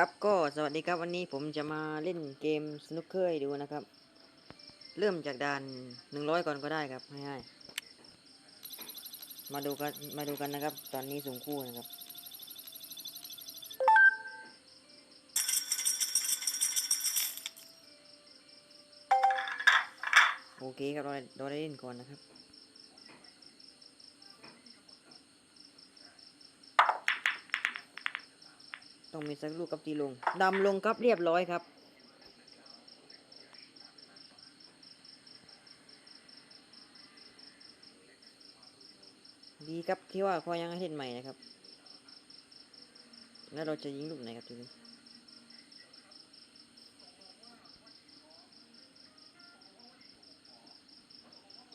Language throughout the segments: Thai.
ครับก็สวัสดีครับวันนี้ผมจะมาเล่นเกมสนุกเกอร์ดูนะครับ เริ่มจากด่านหนึ่งร้อยก่อนก็ได้ครับง่ายๆมาดูกันมาดูกันนะครับ ตอนนี้สุ่มคู่นะครับ โอเคครับเราเราได้เล่นก่อนนะครับ ต้องมีสักลูกกับตีลงดำลงครับเรียบร้อยครับ ดีครับที่ว่าเขายังให้เล่นใหม่นะครับ แล้วเราจะยิงลูกไหนครับทีนี้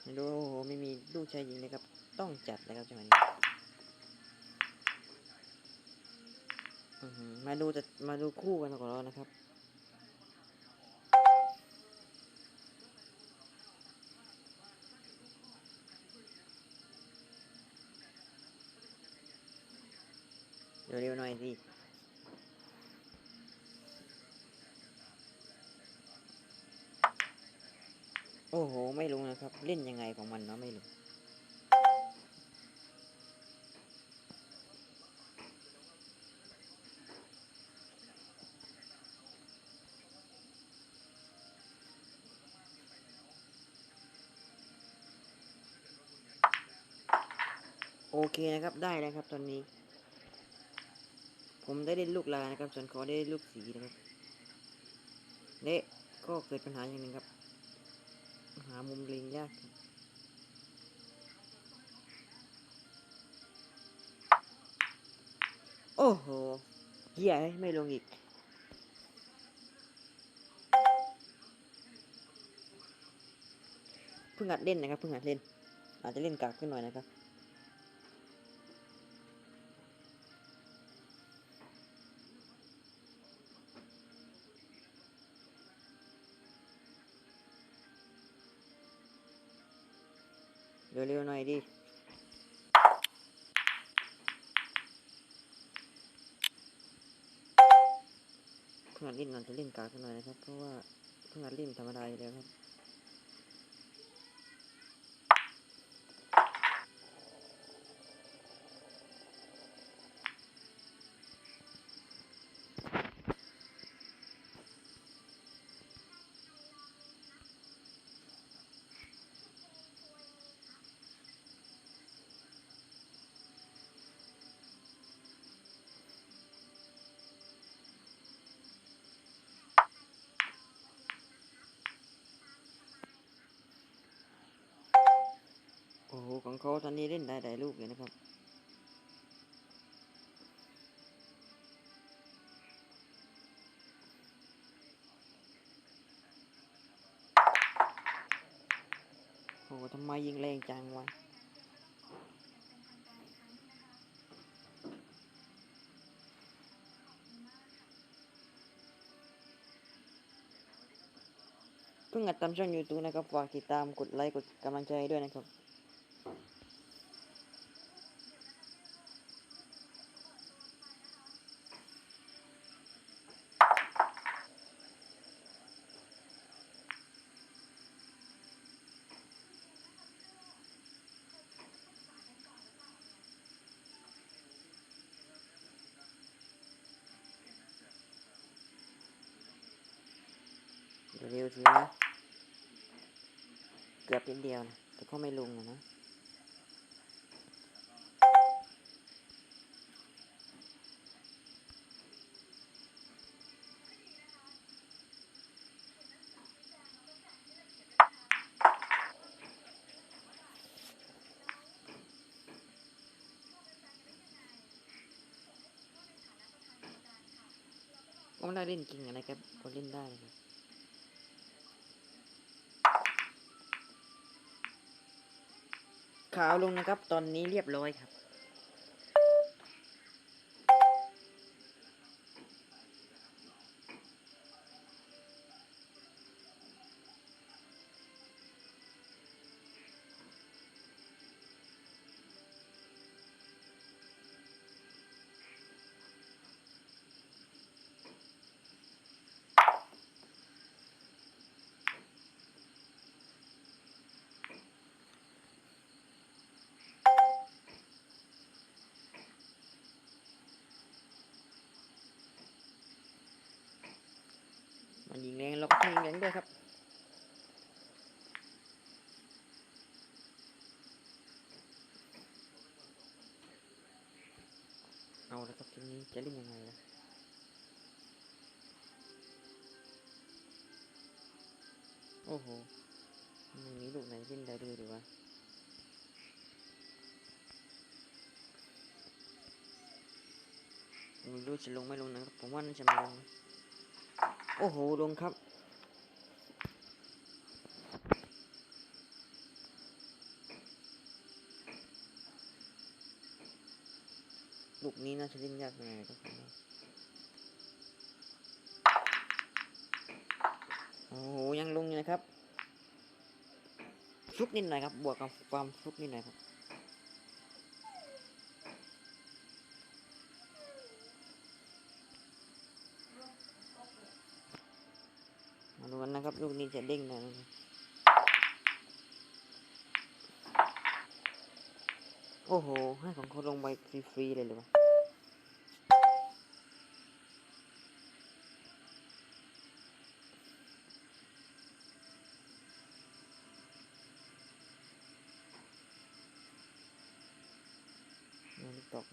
ไม่รู้โอ้โหไม่มีลูกชายยิงเลยครับ ต้องจัดเลยครับจังหวะนี้ อื้อหือ มาดูจะมาดูคู่กันของเรานะครับ เร็วๆหน่อยสิโอ้โห ไม่รู้นะครับ เล่นยังไงของมันเนาะไม่รู้ เคนะครับได้แล้วครับตอนนี้ ผมได้เล่นลูกลานะครับ ส่วนเขาได้เล่นลูกสีนะครับเละก็เกิดปัญหาอย่างหนึ่งครับ หามุมเล็งยาก โอ้โหเหี้ยไม่ลงอีกเพิ่งหัดเล่นนะครับเพิ่งหัดเล่น อาจจะเล่นกากขึ้นหน่อยนะครับ เร็วๆหน่อยดิเพิ่งหัดเล่นอาจจะเล่นกากขึ้นหน่อยนะครับ เพราะว่าเพิ่งหัดเล่นธรรมดาอยู่แล้วครับ หของเขาตอนนี้เล่นได้หลายลูกเลยนะครับ โอ้โหทำไมยิงแรงจังวะเพิ่งอัดตามช่อง YouTube นะครับ ฝากติดตามกดไลค์ กดกำลังใจด้วยนะครับ เร็วทีนะเกือบนิดเดียวนะแต่ก็ไม่ลงนะนะก็ไม่ได้เล่นจริงอะนะครับก็เล่นได้ครับ ขาวลงนะครับ ตอนนี้เรียบร้อยครับ มันยิงแรงเราก็ยิงแรงด้วยครับเอาแล้วครับทีนี้จะเล่นยังไงล่ะโอ้โหไม่มีลูกไหนเล่นได้ด้วยหรือวะไม่รู้จะลงไม่ลงนะครับผมว่าน่าจะไม่ลงนะ โอ้โห ลงครับลูกนี้น่าจะเล่นยากหน่อยครับโอ้โห ยังลงอยู่นะครับ ฟลุกนิดหน่อยครับ บวกกับความฟลุกนิดหน่อยครับ มาดูกั นะครับ ลูกนี้จะเด้งหน่อยนะครับโอ้โห ให้ของเขาลงไปฟรีๆเลยเลยวะงานตก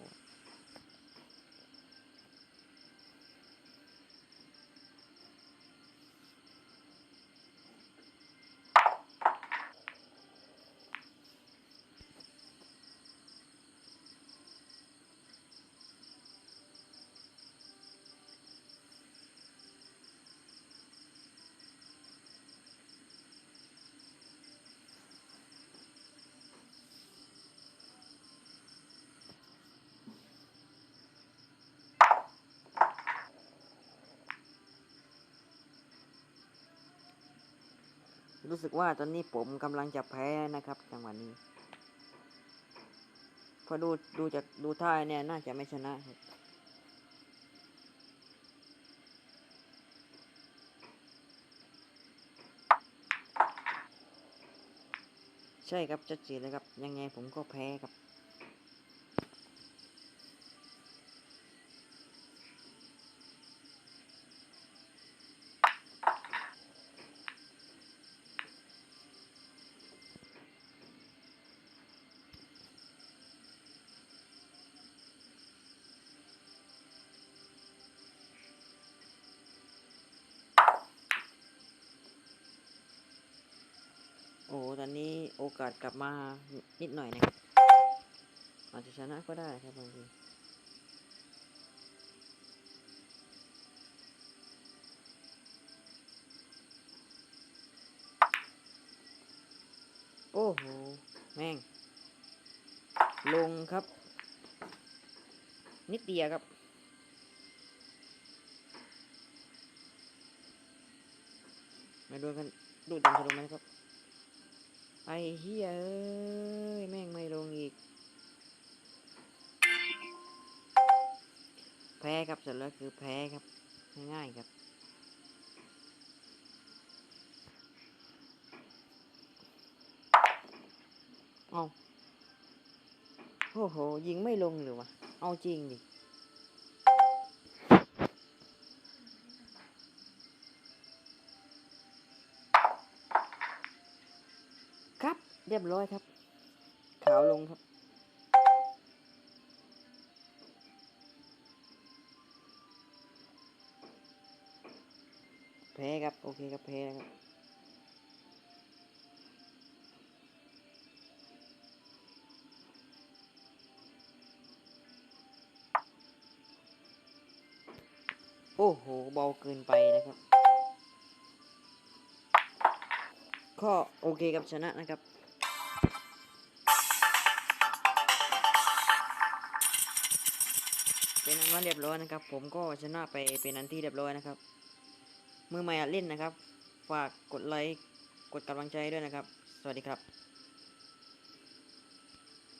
รู้สึกว่าตอนนี้ผมกำลังจะแพ้นะครับ จังหวะนี้เพอดูดูจากดูท่าเนี่ยน่าจะไม่ชนะครับใช่ครับชัดเจนเลยครับ ยังไงผมก็แพ้ครับ โอ้ตอนนี้โอกาสกลับมานิดหน่อยนะครับอาจจะชนะก็ได้ครับบางทีโอ้โห แม่ง ลงครับ นิดเดียวครับมาดูกัน ดูดันจะลงไหมครับ ไอ้เฮียเอ้ย แม่งไม่ลงอีก แพ้ครับสร็จแล้วคือแพ้ครับ ง่ายๆครับ เอาโอ้โห ยิงไม่ลงหรือวะ เอาจริงดิ ครับ เรียบร้อยครับ ขาวลงครับ แพ้ครับ โอเคครับ แพ้ครับ โอ้โห เบาเกินไปนะครับ ก็โอเคครับชนะนะครับ เป็นอันว่าเรียบร้อยนะครับ ผมก็ชนะไปเป็นอันที่เรียบร้อยนะครับ มือใหม่เล่นนะครับ ฝากกดไลค์กดกำลังใจด้วยนะครับ สวัสดีครับ